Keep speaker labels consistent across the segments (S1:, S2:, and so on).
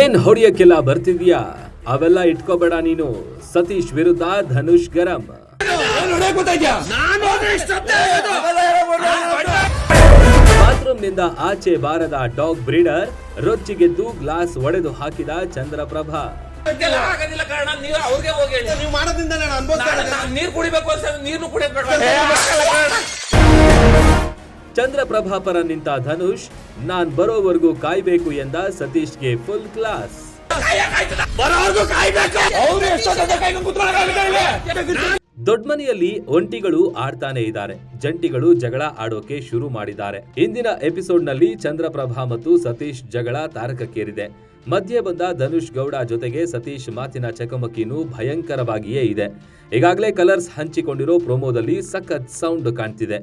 S1: ಏನ್ ಹೊಡಿಯಕ್ಕೆಲ್ಲ ಬರ್ತಿದ್ಯಾ? ಅವೆಲ್ಲ ಇಟ್ಕೋಬೇಡ ನೀನು. ಸತೀಶ್ ವಿರುದ್ಧ ಧನುಷ್ ಗರಂ. ಬಾತ್ರೂಮ್ನಿಂದ ಆಚೆ ಬಾರದ ಡಾಗ್ ಬ್ರೀಡರ್ ರೊಚ್ಚಿಗೆದ್ದು ಗ್ಲಾಸ್ ಒಡೆದು ಹಾಕಿದ ಚಂದ್ರಪ್ರಭಾ.
S2: ನೀರು ಕುಡಿಬೇಕು ಅಂತ ಕುಡಿಯೋದು ಬೇಡ.
S1: ಚಂದ್ರಪ್ರಭಾ ಪರ ನಿಂತ ಧನುಷ್ ನಾನ್ ಬರೋವರೆಗೂ ಕಾಯ್ಬೇಕು ಎಂದ ಸತೀಶ್ಗೆ ಫುಲ್ ಕ್ಲಾಸ್ ದೊಡ್ಮನೆಯಲ್ಲಿ ಒಂಟಿಗಳು ಆಡ್ತಾನೆ ಇದ್ದಾರೆ. ಜಂಟಿಗಳು ಜಗಳ ಆಡೋಕೆ ಶುರು ಮಾಡಿದ್ದಾರೆ. ಇಂದಿನ ಎಪಿಸೋಡ್ನಲ್ಲಿ ಚಂದ್ರಪ್ರಭಾ ಮತ್ತು ಸತೀಶ್ ಜಗಳ ತಾರಕಕ್ಕೇರಿದೆ. ಮಧ್ಯೆ ಬಂದ ಧನುಷ್ ಗೌಡ ಜೊತೆಗೆ ಸತೀಶ್ ಮಾತಿನ ಚಕಮಕಿನೂ ಭಯಂಕರವಾಗಿಯೇ ಇದೆ. ಈಗಾಗಲೇ ಕಲರ್ಸ್ ಹಂಚಿಕೊಂಡಿರೋ ಪ್ರೋಮೋದಲ್ಲಿ ಸಖತ್ ಸೌಂಡ್ ಕಾಣ್ತಿದೆ?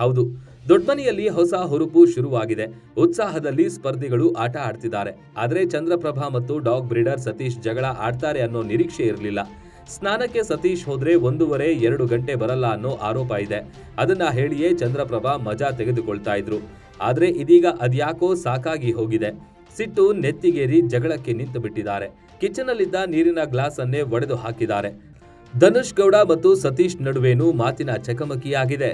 S1: ಹೌದು. ದೊಡ್ಮನೆಯಲ್ಲಿ ಹೊಸ ಹುರುಪು ಶುರುವಾಗಿದೆ. ಉತ್ಸಾಹದಲ್ಲಿ ಸ್ಪರ್ಧಿಗಳು ಆಟ ಆಡ್ತಿದ್ದಾರೆ. ಆದರೆ ಚಂದ್ರಪ್ರಭಾ ಮತ್ತು ಡಾಗ್ ಬ್ರೀಡರ್ ಸತೀಶ್ ಜಗಳ ಆಡ್ತಾರೆ ಅನ್ನೋ ನಿರೀಕ್ಷೆ ಇರಲಿಲ್ಲ. ಸ್ನಾನಕ್ಕೆ ಸತೀಶ್ ಹೋದ್ರೆ ಒಂದೂವರೆ, ಎರಡು ಗಂಟೆ ಬರಲ್ಲ ಅನ್ನೋ ಆರೋಪ ಇದೆ. ಅದನ್ನ ಹೇಳಿಯೇ ಚಂದ್ರಪ್ರಭಾ ಮಜಾ ತೆಗೆದುಕೊಳ್ತಾ ಇದ್ರು. ಆದ್ರೆ ಇದೀಗ ಅದ್ಯಾಕೋ ಸಾಕಾಗಿ ಹೋಗಿದೆ. ಸಿಟ್ಟು ನೆತ್ತಿಗೇರಿ ಜಗಳಕ್ಕೆ ನಿಂತು ಬಿಟ್ಟಿದ್ದಾರೆ ಕಿಚನಲ್ಲಿದ್ದ ನೀರಿನ ಗ್ಲಾಸ್ ಅನ್ನೇ ಒಡೆದು ಹಾಕಿದ್ದಾರೆ. ಧನುಷ್ ಗೌಡ ಮತ್ತು ಸತೀಶ್ ನಡುವೆನೂ ಮಾತಿನ ಚಕಮಕಿಯಾಗಿದೆ.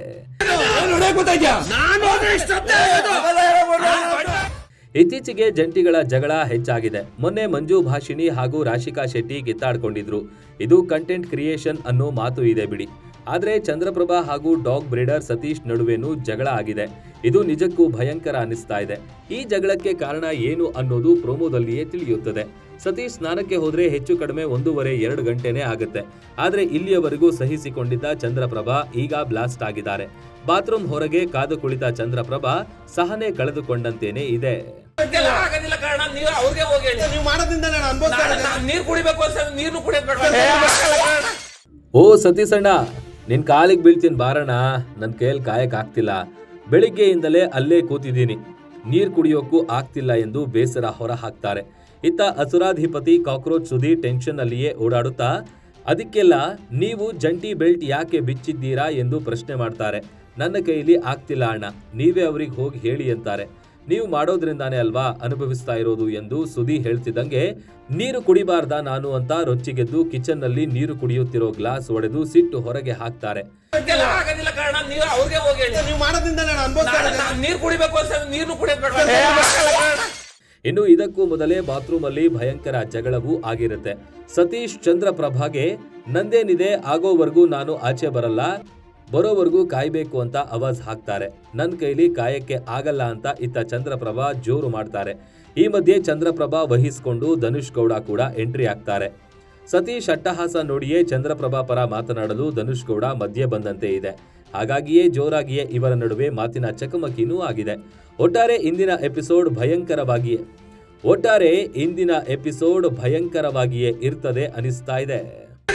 S1: ಇತ್ತೀಚೆಗೆ ಜಂಟಿಗಳ ಜಗಳ ಹೆಚ್ಚಾಗಿದೆ. ಮೊನ್ನೆ ಮಂಜು ಭಾಷಿಣಿ ಹಾಗೂ ರಾಶಿಕಾ ಶೆಟ್ಟಿ ಕಿತ್ತಾಡ್ಕೊಂಡಿದ್ರು ಇದು ಕಂಟೆಂಟ್ ಕ್ರಿಯೇಷನ್ ಅನ್ನೋ ಮಾತು ಇದೆ ಬಿಡಿ. ಆದ್ರೆ ಚಂದ್ರಪ್ರಭಾ ಹಾಗೂ ಡಾಗ್ ಬ್ರೀಡರ್ ಸತೀಶ್ ನಡುವೆನೂ ಜಗಳ ಆಗಿದೆ ಇದು ನಿಜಕ್ಕೂ ಭಯಂಕರ ಅನ್ನಿಸ್ತಾ ಇದೆ ಈ ಜಗಳಕ್ಕೆ ಕಾರಣ ಏನು ಅನ್ನೋದು ಪ್ರೋಮೋದಲ್ಲಿಯೇ ತಿಳಿಯುತ್ತದೆ ಸತೀಶ್ ಸ್ನಾನಕ್ಕೆ ಹೋದ್ರೆ ಹೆಚ್ಚು ಕಡಿಮೆ ಒಂದೂವರೆ ಎರಡು ಗಂಟೆನೇ ಆಗುತ್ತೆ ಆದರೆ ಇಲ್ಲಿಯವರೆಗೂ ಸಹಿಸಿಕೊಂಡಿದ್ದ ಚಂದ್ರಪ್ರಭಾ ಈಗ ಬ್ಲಾಸ್ಟ್ ಆಗಿದ್ದಾರೆ ಬಾತ್ರೂಮ್ ಹೊರಗೆ ಕಾದು ಕುಳಿತ ಚಂದ್ರಪ್ರಭಾ ಸಹನೆ ಕಳೆದುಕೊಂಡಂತೇನೆ ಇದೆ ಓ ಸತೀಸಣ್ಣ ನಿನ್ ಕಾಲಿಗೆ ಬೀಳ್ತೀನಿ ಬಾರಣ ನನ್ನ ಕೈಯಲ್ಲಿ ಕಾಯಕ್ ಆಗ್ತಿಲ್ಲ. ಬೆಳಿಗ್ಗೆಯಿಂದಲೇ ಅಲ್ಲೇ ಕೂತಿದ್ದೀನಿ. ನೀರ್ ಕುಡಿಯೋಕ್ಕೂ ಆಗ್ತಿಲ್ಲ ಎಂದು ಬೇಸರ ಹೊರ ಹಾಕ್ತಾರೆ ಇತ್ತ ಅಸುರಾಧಿಪತಿ ಕಾಕ್ರೋಚ್ ಸುದಿ ಟೆನ್ಷನ್ ಅಲ್ಲಿಯೇ ಓಡಾಡುತ್ತಾ, ಅದಕ್ಕೆಲ್ಲ ನೀವು ಜಂಟಿ ಬೆಲ್ಟ್ ಯಾಕೆ ಬಿಚ್ಚಿದ್ದೀರಾ? ಎಂದು ಪ್ರಶ್ನೆ ಮಾಡ್ತಾರೆ. ನನ್ನ ಕೈಲಿ ಆಗ್ತಿಲ್ಲ ಅಣ್ಣ, ನೀವೇ ಅವ್ರಿಗೆ ಹೋಗಿ ಹೇಳಿ ಅಂತಾರೆ. ನೀವು ಮಾಡೋದ್ರಿಂದಾನೇ ಅಲ್ವಾ ಅನುಭವಿಸ್ತಾ ಇರೋದು ಎಂದು ಸುದಿ ಹೇಳ್ತಿದ್ದಂಗೆ ನೀರು ಕುಡಿಬಾರ್ದ ನಾನು? ಅಂತ ರೊಚ್ಚಿಗೆದ್ದು ಕಿಚನ್ನಲ್ಲಿ ನೀರು ಕುಡಿಯುತ್ತಿರೋ ಗ್ಲಾಸ್ ಒಡೆದು ಸಿಟ್ಟು ಹೊರಗೆ ಹಾಕ್ತಾರೆ. ಇನ್ನು ಇದಕ್ಕೂ ಮೊದಲೇ ಬಾತ್ರೂಮ್ ಅಲ್ಲಿ ಭಯಂಕರ ಜಗಳವೂ ಆಗಿರುತ್ತೆ. ಸತೀಶ್ ಚಂದ್ರಪ್ರಭಾಗೆ ನಂದೇನಿದೆ ಆಗೋವರೆಗೂ ನಾನು ಆಚೆ ಬರಲ್ಲ. ಬರೋವರೆಗೂ ಕಾಯ್ಬೇಕು ಅಂತ ಅವಾಜ್ ಹಾಕ್ತಾರೆ. ನನ್ನ ಕೈಲಿ ಕಾಯಕ್ಕೆ ಆಗಲ್ಲ ಅಂತ ಇತ್ತ ಚಂದ್ರಪ್ರಭಾ ಜೋರು ಮಾಡ್ತಾರೆ. ಈ ಮಧ್ಯೆ ಚಂದ್ರಪ್ರಭಾ ವಹಿಸಿಕೊಂಡು ಧನುಷ್ ಗೌಡ ಕೂಡ ಎಂಟ್ರಿ ಆಗ್ತಾರೆ ಸತೀಶ್ ಅಟ್ಟಹಾಸ ನೋಡಿಯೇ ಚಂದ್ರಪ್ರಭಾ ಪರ ಮಾತನಾಡಲು ಧನುಷ್ ಗೌಡ ಮಧ್ಯೆ ಬಂದಂತೆ ಇದೆ. ಹಾಗಾಗಿಯೇ ಜೋರಾಗಿಯೇ ಇವರ ನಡುವೆ ಮಾತಿನ ಚಕಮಕಿನೂ ಆಗಿದೆ. ಒಟ್ಟಾರೆ ಇಂದಿನ ಎಪಿಸೋಡ್ ಭಯಂಕರವಾಗಿಯೇ, ಒಟ್ಟಾರೆ ಇಂದಿನ ಎಪಿಸೋಡ್ ಭಯಂಕರವಾಗಿಯೇ ಇರ್ತದೆ ಅನಿಸ್ತಾ
S2: ಇದೆ.